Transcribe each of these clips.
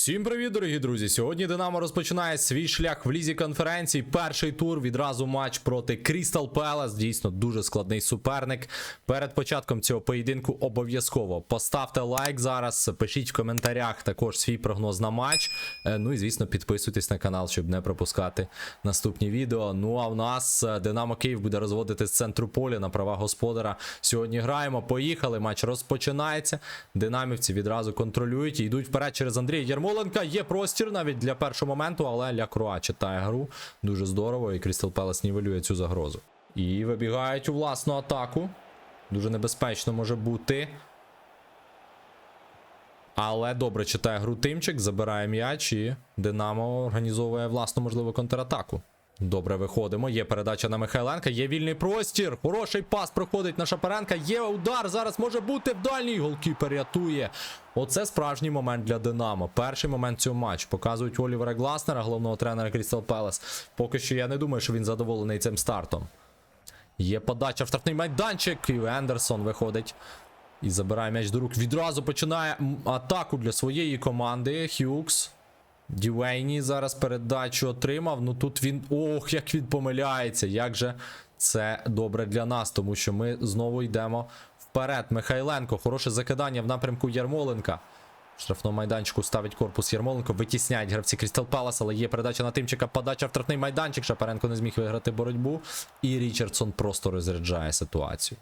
Всім привіт, дорогі друзі! Сьогодні Динамо розпочинає свій шлях в лізі конференцій. Перший тур відразу матч проти Крістал Пелес. Дійсно дуже складний суперник. Перед початком цього поєдинку обов'язково поставте лайк зараз. Пишіть в коментарях також свій прогноз на матч. Е, Ну і звісно, підписуйтесь на канал, щоб не пропускати наступні відео. Ну а в нас е, Динамо Київ буде розводити з центру поля на права господара. Сьогодні граємо. Поїхали. Матч розпочинається. Динамівці відразу контролюють і йдуть вперед через Андрія Ярмоленка. Є простір навіть для першого моменту, але Ля Круа читає гру. Дуже здорово, і Крістал Пелес нівелює цю загрозу. І вибігають у власну атаку. Дуже небезпечно може бути. Але добре читає гру Тимчик, забирає м'яч і Динамо організовує власну можливу контратаку. Добре, виходимо. Є передача на Михайленка, є вільний простір. Хороший пас проходить на Шапаренка. Є удар. Зараз може бути в дальній. Голкіпер рятує. Оце справжній момент для Динамо. Перший момент цього матчу. Показують Олівера Гласнера, головного тренера Крістал Пелес. Поки що я не думаю, що він задоволений цим стартом. Є подача в штрафний майданчик. І Ендерсон виходить. І забирає м'яч до рук. Відразу починає атаку для своєї команди. Хюкс. Дювейні зараз передачу отримав. Ну тут він. Ох, як він помиляється. Як же це добре для нас, тому що ми знову йдемо вперед. Михайленко, хороше закидання в напрямку Ярмоленка. Штрафному майданчику ставить корпус Ярмоленко. Витісняють гравці Крістал Палас, але є передача на Тимчика. Подача в штрафний майданчик. Шапаренко не зміг виграти боротьбу. І Річардсон просто розряджає ситуацію.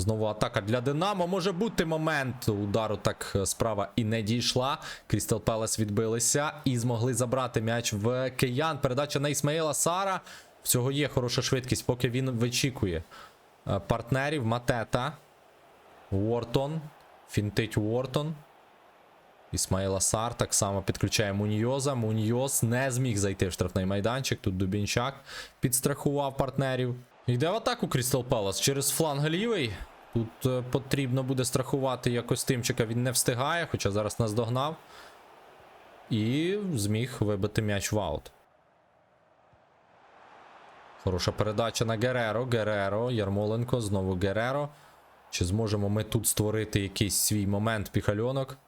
Знову атака для Динамо. Може бути момент удару. Так е, справа і не дійшла. Крістал Пелес відбилися і змогли забрати м'яч в киян. Передача на Ісмаїла Сара. В цього є хороша швидкість, поки він вичікує е, партнерів. Матета. Уортон. Фінтить Уортон. Ісмаїла Сар так само підключає Муньйоза. Муньйоз не зміг зайти в штрафний майданчик. Тут Дубінчак підстрахував партнерів. Йде в атаку Крістал Палас через фланг лівий. Тут е, потрібно буде страхувати якось Тимчика. Він не встигає, хоча зараз нас догнав. І зміг вибити м'яч в аут. Хороша передача на Гереро. Гереро, Ярмоленко, знову Гереро. Чи зможемо ми тут створити якийсь свій момент піхальонок?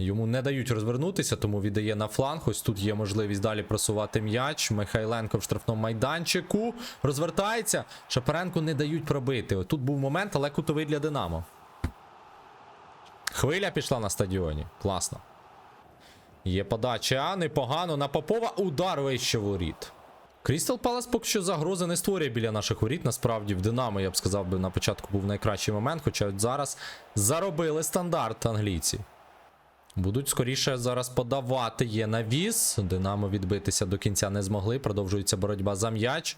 Йому не дають розвернутися, тому віддає на фланг. Ось тут є можливість далі просувати м'яч. Михайленко в штрафному майданчику. Розвертається. Шапаренку не дають пробити. От Тут був момент, але кутовий для Динамо. Хвиля пішла на стадіоні. Класно. Є подача. Непогано. На Попова удар вище воріт. Крістал Палас поки що загрози не створює біля наших воріт. Насправді в Динамо, я б сказав, би на початку був найкращий момент, хоча зараз заробили стандарт англійці. Будуть скоріше зараз подавати. Є навіс. Динамо відбитися до кінця не змогли. Продовжується боротьба за м'яч.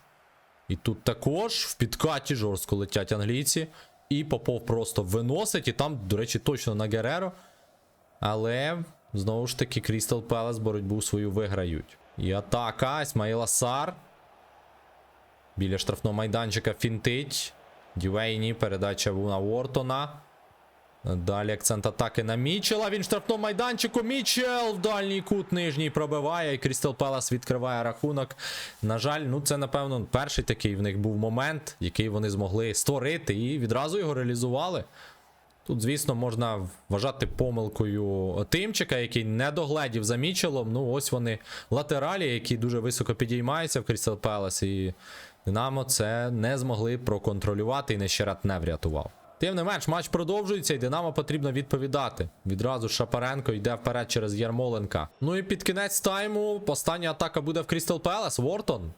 І тут також в підкаті жорстко летять англійці. І Попов просто виносить. І там, до речі, точно на Гереро. Але знову ж таки Крістал Пелес боротьбу свою виграють. І атака. Ісмаїла Сар. Біля штрафного майданчика фінтить. Дювейні. Передача на Уортона. Далі акцент атаки на Мічела. Він в штрафному майданчику. Мічел в дальній кут нижній пробиває. І Крістал Пелас відкриває рахунок. На жаль, ну це, напевно, перший такий в них був момент, який вони змогли створити, і відразу його реалізували. Тут, звісно, можна вважати помилкою Тимчика, який не догледів за Мічелом. Ну, ось вони латералі, які дуже високо підіймаються в Крістал Пелас. І Динамо це не змогли проконтролювати, і Нещерат не врятував. Тим не менш, матч продовжується, і Динамо потрібно відповідати. Відразу Шапаренко йде вперед через Ярмоленка. Ну і під кінець тайму остання атака буде в Крістал Пелес. Вортон.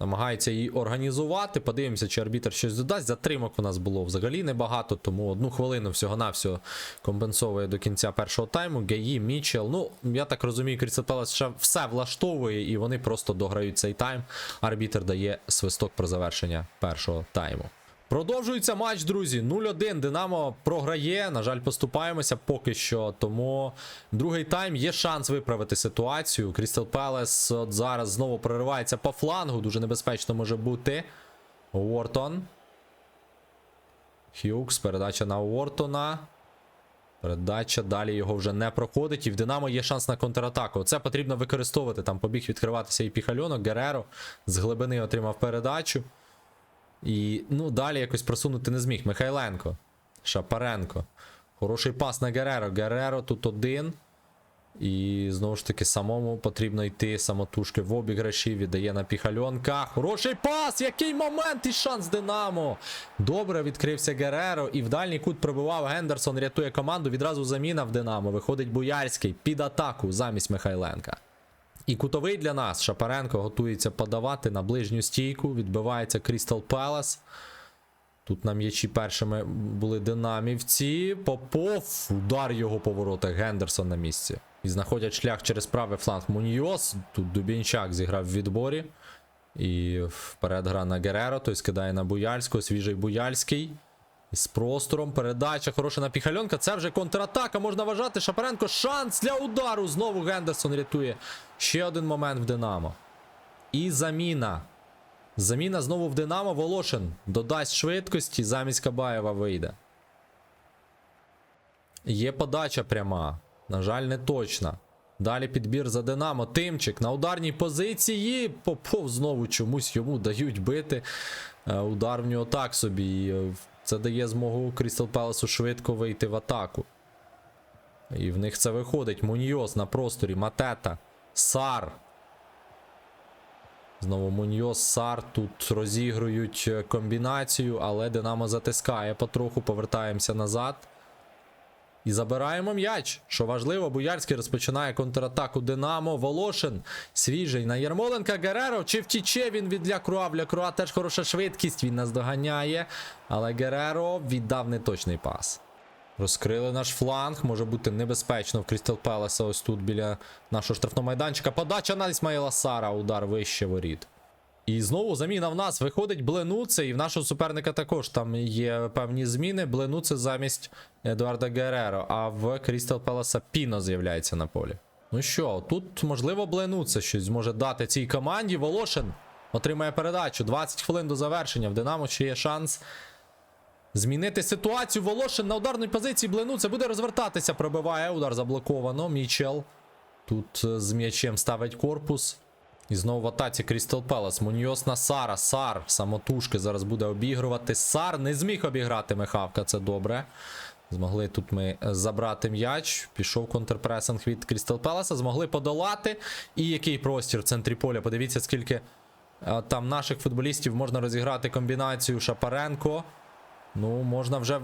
Намагається її організувати. Подивимося, чи арбітр щось додасть. Затримок у нас було взагалі небагато, тому одну хвилину всього-навсього компенсовує до кінця першого тайму. Гаї, Мічел. Ну, я так розумію, Пелес ще все влаштовує, і вони просто дограють цей тайм. Арбітр дає свисток про завершення першого тайму. Продовжується матч, друзі. 0-1. Динамо програє. На жаль, поступаємося поки що. Тому другий тайм є шанс виправити ситуацію. Крістал Пелес от зараз знову проривається по флангу. Дуже небезпечно може бути. Уортон. Хюкс. Передача на Уортона. Передача далі його вже не проходить. І в Динамо є шанс на контратаку. Це потрібно використовувати. Там побіг відкриватися і піхальонок. Гереро з глибини отримав передачу. І ну, далі якось просунути не зміг. Михайленко. Шапаренко. Хороший пас на Гереро. Гереро тут один. І знову ж таки, самому потрібно йти самотужки в обіграші, віддає на піхальонка. Хороший пас! Який момент і шанс Динамо! Добре відкрився Гереро і в дальній кут пробивав Гендерсон, рятує команду. Відразу заміна в Динамо. Виходить Буяльський під атаку замість Михайленка. І кутовий для нас. Шапаренко готується подавати на ближню стійку. Відбивається Крістал Пелас. Тут на м'ячі першими були динамівці. Попов. Удар його по воротах. Гендерсон на місці. І знаходять шлях через правий фланг Муньйос. Тут Дубінчак зіграв в відборі. І вперед гра на Гереро. Той скидає на Буяльського. Свіжий Буяльський. З простором. Передача хороша на піхальонка. Це вже контратака. Можна вважати. Шапаренко. Шанс для удару. Знову Гендерсон рятує. Ще один момент в Динамо. І заміна. Заміна знову в Динамо. Волошин додасть швидкості. Замість Кабаєва вийде. Є подача пряма. На жаль, не точна. Далі підбір за Динамо. Тимчик на ударній позиції. Попов знову чомусь йому дають бити. Е, Удар в нього так собі. Це дає змогу Крістал Пелесу швидко вийти в атаку. І в них це виходить. Муньйос на просторі. Матета. Сар. Знову Муньйос, Сар тут розігрують е, комбінацію, але Динамо затискає потроху. Повертаємося назад. І забираємо м'яч. Що важливо, Буяльський розпочинає контратаку Динамо. Волошин свіжий на Єрмоленка Гереро. Чи втіче він від Лякруа? В Лякруа теж хороша швидкість. Він нас доганяє. Але Гереро віддав неточний пас. Розкрили наш фланг. Може бути небезпечно в Крістал Пелеса. Ось тут біля нашого штрафного майданчика. Подача на Ісмаїла Сара. Удар вище воріт. І знову заміна в нас виходить Бленуце, і в нашого суперника також там є певні зміни. Бленуце замість Едуарда Гереро, а в Крістал Пелеса Піно з'являється на полі. Ну що, тут можливо Бленуце щось зможе дати цій команді. Волошин отримає передачу. 20 хвилин до завершення. В Динамо ще є шанс змінити ситуацію. Волошин на ударній позиції Бленуце буде розвертатися. Пробиває. Удар заблоковано. Мічел. Тут е, з м'ячем ставить корпус. І знову в атаці Крістал Пелес. Муньйос на Сара. Сар самотужки зараз буде обігрувати. Сар не зміг обіграти Михавка, це добре. Змогли тут ми забрати м'яч. Пішов контрпресинг від Крістал Пелеса. Змогли подолати. І який простір в центрі поля. Подивіться, скільки е, там наших футболістів можна розіграти комбінацію Шапаренко. Ну, можна вже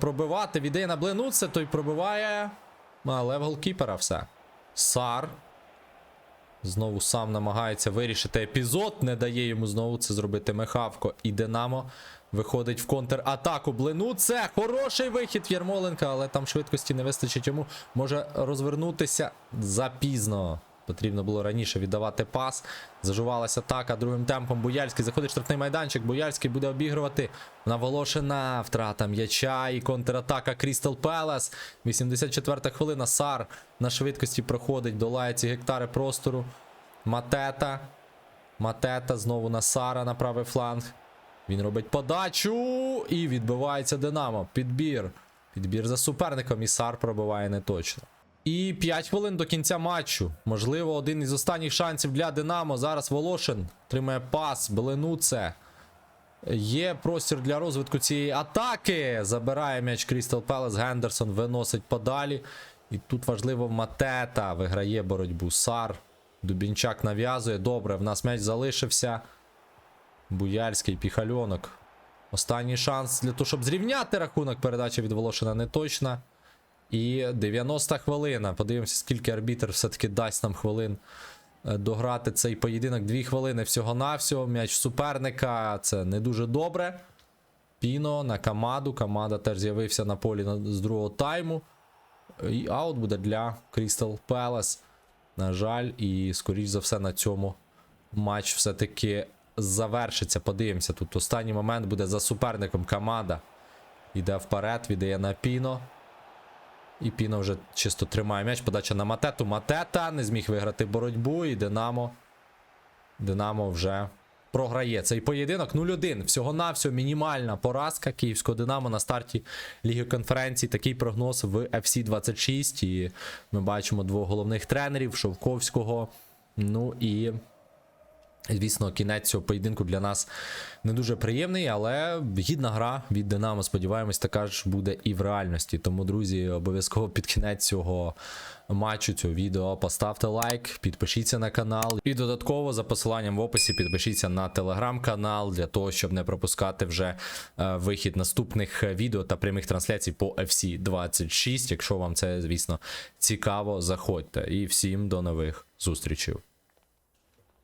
пробивати. Віддає на Бленуце, той пробиває. Але в голкіпера все. Сар. Знову сам намагається вирішити епізод. Не дає йому знову це зробити Михавко. І Динамо виходить в контратаку. Блину. Це хороший вихід Ярмоленка, але там швидкості не вистачить йому. Може розвернутися запізно. Потрібно було раніше віддавати пас. Зажувалася атака другим темпом. Буяльський заходить штрафний майданчик. Буяльський буде обігрувати. Наволошена втрата м'яча і контратака Крістал Пелес. 84 хвилина. Сар на швидкості проходить, долає ці гектари простору. Матета. Матета знову на Сара на правий фланг. Він робить подачу і відбивається Динамо. Підбір. Підбір за суперником. І Сар пробиває неточно. І 5 хвилин до кінця матчу. Можливо, один із останніх шансів для Динамо. Зараз Волошин тримає пас. Беленуце. Є простір для розвитку цієї атаки. Забирає м'яч Крістал Пелес. Гендерсон виносить подалі. І тут важливо Матета виграє боротьбу. Сар. Дубінчак нав'язує. Добре, в нас м'яч залишився. Буяльський, піхальонок. Останній шанс для того, щоб зрівняти рахунок. Передача від Волошина не точна. І 90 хвилина. Подивимося, скільки арбітр все-таки дасть нам хвилин е, дограти цей поєдинок. Дві хвилини всього-навсього. М'яч суперника. Це не дуже добре. Піно на Камаду. Камада теж з'явився на полі з другого тайму. І аут буде для Crystal Palace. На жаль, і скоріш за все на цьому матч все-таки завершиться. Подивимося. Тут останній момент буде за суперником Камада. Йде вперед, віддає на Піно. І Піно вже чисто тримає м'яч. Подача на Матету. Матета не зміг виграти боротьбу. І Динамо. Динамо вже програє цей поєдинок 0-1. Всього-навсього мінімальна поразка київського Динамо на старті Ліги конференції. Такий прогноз в FC 26. І ми бачимо двох головних тренерів Шовковського. Ну і Звісно, кінець цього поєдинку для нас не дуже приємний, але гідна гра від Динамо. Сподіваємось, така ж буде і в реальності. Тому, друзі, обов'язково під кінець цього матчу, цього відео поставте лайк, підпишіться на канал. І додатково за посиланням в описі підпишіться на телеграм-канал для того, щоб не пропускати вже е, вихід наступних відео та прямих трансляцій по FC 26. Якщо вам це, звісно, цікаво, заходьте. І всім до нових зустрічей.